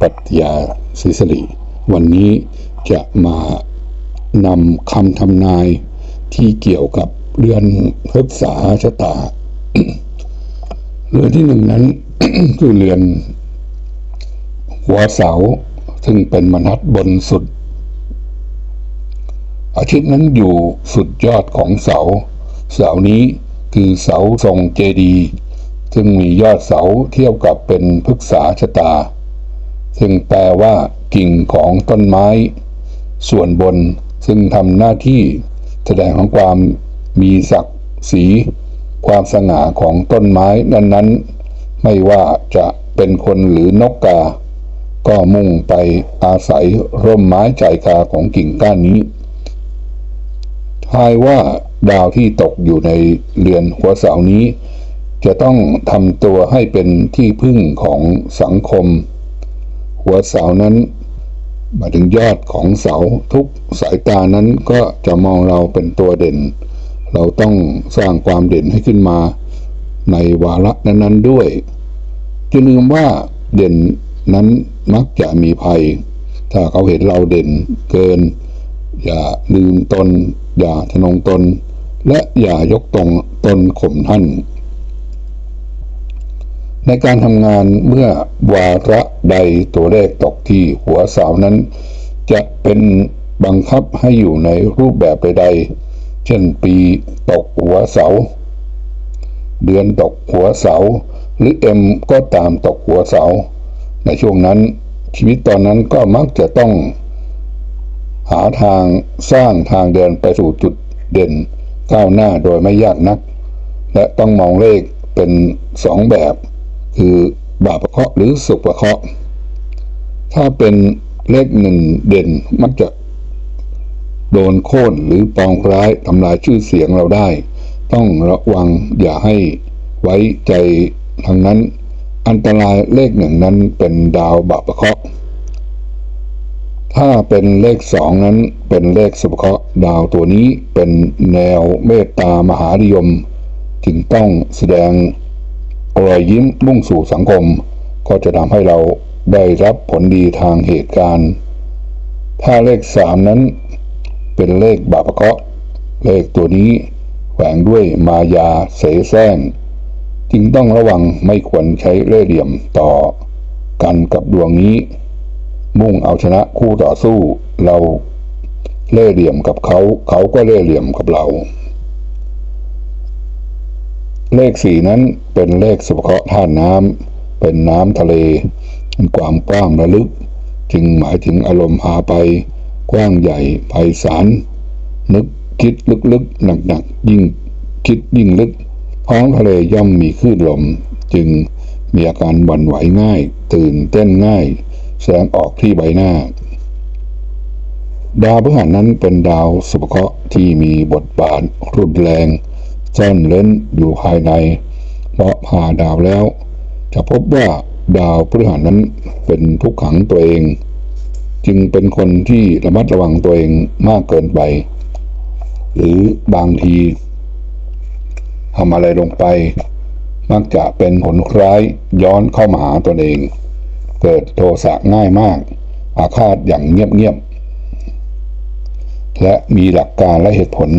ปรัชญาศรีสริวันนี้จะมานำคำทำนายที่เกี่ยวกับเรือนพฤกษาชะตา เรือนที่หนึ่งนั้น คือเรือนหัวเสาซึ่งเป็นมนัดบนสุด อาทิตย์นั้นอยู่สุดยอดของเสา เสานี้คือเสาทรงเจดีย์ซึ่งมียอดเสาเทียบกับเป็นพฤกษาชะตา ซึ่งแปลว่า กิ่งของต้นไม้ ส่วนบนซึ่งทำหน้าที่แสดงของความมีศักดิ์ศรีความสง่าของต้นไม้นั้นๆ ไม่ว่าจะเป็นคนหรือนกกา ก็มุ่งไปอาศัยร่มไม้ใจกาของกิ่งก้านนี้ทายว่าดาวที่ตกอยู่ในเรือนหัวเสานี้ จะต้องทำตัวให้เป็นที่พึ่งของสังคม หัวเสานั้นหมายถึงยอดของเสาทุกสายตานั้นก็จะมองเราเป็นตัวเด่น เราต้องสร้างความเด่นให้ขึ้นมา ในวาระนั้นๆด้วยจะลืมว่าเด่นนั้นมักจะมีภัย ถ้าเขาเห็นเราเด่นเกิน อย่าลืมตน อย่าทนงตน และอย่ายกตรงตนข่มท่าน ในการทำงานเมื่อวาระใดตัวเลขตกที่หัวเสานั้น จะเป็นบังคับให้อยู่ในรูปแบบใดๆ เช่นปีตกหัวเสา เดือนตกหัวเสา หรือเอ็มก็ตามตกหัวเสา ในช่วงนั้นชีวิตตอนนั้นก็มักจะต้อง หาทางสร้างทางเดินไปสู่จุดเด่นก้าวหน้าโดยไม่ยากนัก และต้องมองเลขเป็นสองแบบ คือบาปประเคราะห์หรือสุขประเคราะห์ถ้าเป็นเลขหนึ่งเด่นมักจะโดนโค่นหรือปองร้ายทำลายชื่อเสียงเราได้ ต้องระวังอย่าให้ไว้ใจทางนั้น อันตรายเลขหนึ่งนั้นเป็นดาวบาปประเคราะห์ถ้าเป็นเลขสองนั้นเป็นเลขสุภเคราะห์ดาวตัวนี้เป็นแนวเมตตามหานิยม จึงต้องแสดง รอยยิ้มมุ่งสู่สังคม ก็จะทำให้เราได้รับผลดีทางเหตุการณ์ ถ้าเลขสามนั้น เป็นเลขบาปเคาะเลขตัวนี้แฝงด้วยมายาเสแสร้งจึงต้องระวังไม่ควรใช้เล่ห์เหลี่ยมต่อ กันกับดวงนี้ มุ่งเอาชนะคู่ต่อสู้เราเล่ห์เหลี่ยมกับเขา เขาก็เล่ห์เหลี่ยมกับเรา เลขสี่นั้นเป็นเลขสุภเคราะห์ท่าน้ำเป็นน้ำทะเลเป็นความกว้างระลึก จึงหมายถึงอารมณ์พาไป กว้างใหญ่ไพศาลนึกคิดลึกๆหนักๆยิ่งคิดยิ่งลึกท้องทะเลย่อมมีคลื่นลม จึงมีอาการหวั่นไหวง่าย ตื่นเต้นง่าย แสดงออกที่ใบหน้า ดาวพฤหัสนั้นเป็นดาวสุภเคราะห์ที่มีบทบาทรุนแรง ซ่อนเล้นอยู่ภายใน เพราะผ่าดาวแล้ว จะพบว่าดาวพฤหัสนั้นเป็นทุกขังตัวเอง จึงเป็นคนที่ระมัดระวังตัวเองมากเกินไป หรือบางทีทำอะไรลงไป มักจะเป็นผลร้ายย้อนเข้ามาหาตนเอง เกิดโทสะง่ายมาก อาฆาตอย่างเงียบๆและมีหลักการและเหตุผล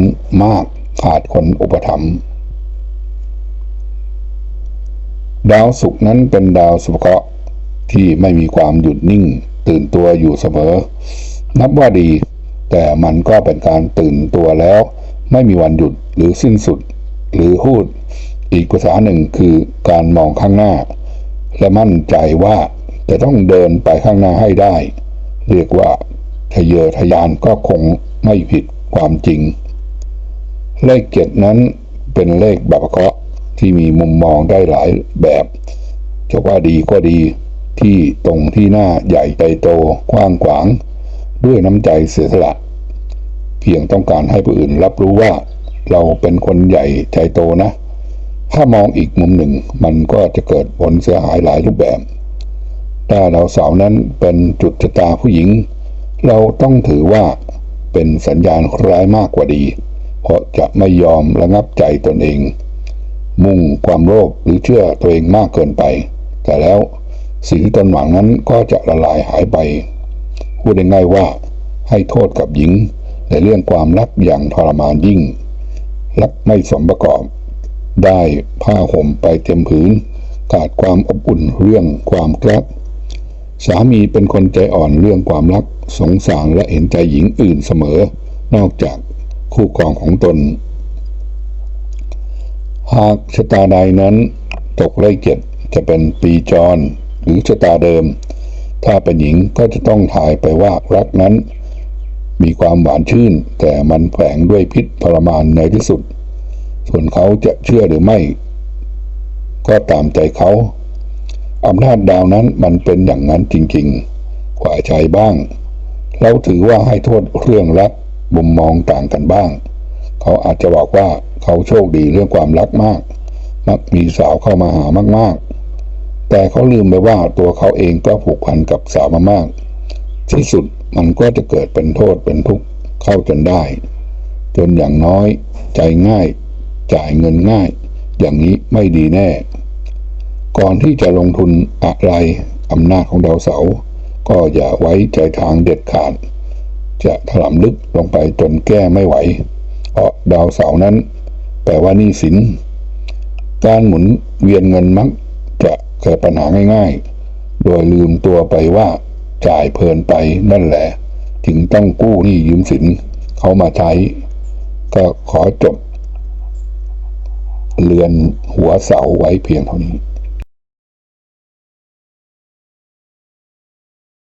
มาก ขาดคนอุปถัมภ์ดาวศุกร์นั้นเป็นดาวสุภเคราะห์ที่ไม่มีความหยุดนิ่ง ตื่นตัวอยู่เสมอ นับว่าดี แต่มันก็เป็นการตื่นตัวแล้ว ไม่มีวันหยุดหรือสิ้นสุด หรือพูด อีกภาษาหนึ่งคือการมองข้างหน้า และมั่นใจว่าจะต้องเดินไปข้างหน้าให้ได้ เรียกว่าทะเยอทะยานก็คงไม่ผิดความจริง เลขเจ็ดนั้นเป็นเลขแบบเคราะห์ที่มีมุมมองได้หลายแบบจะว่าดีก็ดีที่ตรงที่หน้าใหญ่ใจโตกว้างขวาง ด้วยน้ำใจเสียสละ เพียงต้องการให้ผู้อื่นรับรู้ว่าเราเป็นคนใหญ่ใจโตนะ ถ้ามองอีกมุมหนึ่งมันก็จะเกิดผลเสียหายหลายรูปแบบถ้าเราสาวนั้นเป็นจุดชะตาผู้หญิง เราต้องถือว่าเป็นสัญญาณร้ายมากกว่าดี เพราะจะไม่ยอมระงับใจตนเอง มุ่งความโลภหรือเชื่อตัวเองมากเกินไป แต่แล้วสิ่งที่ตนหวังนั้นก็จะละลายหายไป พูดง่ายๆว่า ให้โทษกับหญิงในเรื่องความรักอย่างทรมานยิ่ง รักไม่สมประกอบ ได้ผ้าห่มไปเต็มผืนขาดความอบอุ่นเรื่องความรัก สามีเป็นคนใจอ่อนเรื่องความรัก สงสารและเห็นใจหญิงอื่นเสมอ นอกจาก คู่ครองของตน หากชะตาใดนั้นตกเลขเจ็ดจะเป็นปีจร หรือชะตาเดิม ถ้าเป็นหญิงก็จะต้องถ่ายไปว่ารักนั้น มีความหวานชื่น แต่มันแฝงด้วยพิษทรมานในที่สุด ส่วนเขาจะเชื่อหรือไม่ ก็ตามใจเขาอำนาจดาวนั้นมันเป็นอย่างนั้นจริงๆฝ่ายชายบ้าง เราถือว่าให้โทษเรื่องรัก มุมมองต่างกันบ้าง เขาอาจจะบอกว่าเขาโชคดีเรื่องความรักมาก มักมีสาวเข้ามาหามากๆ แต่เขาลืมไปว่าตัวเขาเองก็ผูกพันกับสาวมามาก ที่สุดมันก็จะเกิดเป็นโทษเป็นทุกข์เข้าจนได้ จนอย่างน้อย ใจง่าย จ่ายเงินง่าย อย่างนี้ไม่ดีแน่ ก่อนที่จะลงทุนอะไรอำนาจของดาวเสาร์ก็อย่าไว้ใจทางเด็ดขาด จะถลำลึกลงไปจนแก้ไม่ไหว เพราะดาวเสาร์นั้น แปลว่านี้สิน การหมุนเวียนเงินมักจะเกิดปัญหาง่ายๆ โดยลืมตัวไปว่าจ่ายเพลินไปนั่นแหละ ถึงต้องกู้หนี้ยืมสินเขามาใช้ ก็ขอจบ เรือนหัวเสาไว้เพียงเท่านี้